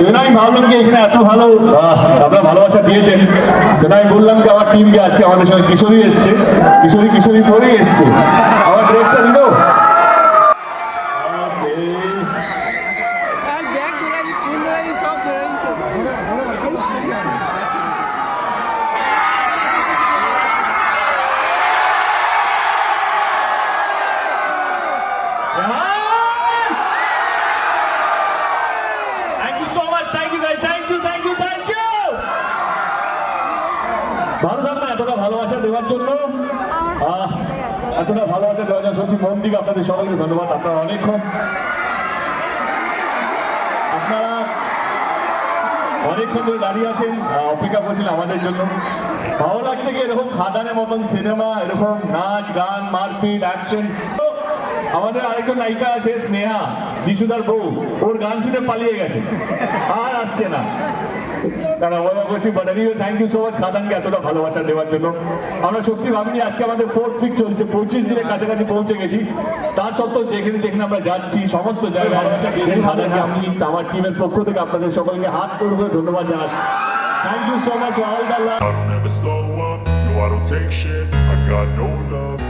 সেজন্য আমি ভাবলাম কি এখানে এত ভালো আপনারা ভালোবাসা দিয়েছেন। সেটা আমি বললাম কি, আমার টিমকে আজকে আমাদের সঙ্গে কিশোরী এসছে। কিশোরী কিশোরী পরেই এসছে। আমার ড্রেসটা দিল আর ব্যাগ ধরে নি ফুল ধরে নি সব ধরে নি তো thank you so much thank you guys thank you thank you thank you ভালো না এতটা ভালোবাসা দেওয়ার জন্য এতটা ভালোবাসা দেওয়ার জন্য সত্যি মন থেকে আপনাদের সবাইকে ধন্যবাদ। আপনারা অনেকক্ষণ আপনারা অনেকক্ষণ ধরে দাঁড়িয়ে আছেন অপেক্ষা করছেন আমাদের জন্য। ভালো লাগছে কি? এরকম খাদানের মতন সিনেমা, এরকম নাচ, গান, মারপিট, অ্যাকশন। আমাদের আরেকজন নায়িকা আছে স্নেহা যিশুদার বউ। ওর গান শুনে পালিয়ে গেছে। আর আসছে না। তারা বলা করছি but anyway thank you so much খাদানকে এতটা ভালোবাসা দেওয়ার জন্য। আমরা সত্যি ভাবিনি আজকে আমাদের ফোর্থ উইক চলছে। পঁচিশ দিনের কাছাকাছি পৌঁছে গেছি। তার সত্ত্বেও যেখানে যেখানে আমরা যাচ্ছি সমস্ত জায়গায় ভালোবাসা খাদানকে আমি আমার টিমের পক্ষ থেকে আপনাদের সকলকে হাত করে করে ধন্যবাদ জানাচ্ছি। Thank you so much all the love I don't ever slow up, no I don't take shit. I got no love. for the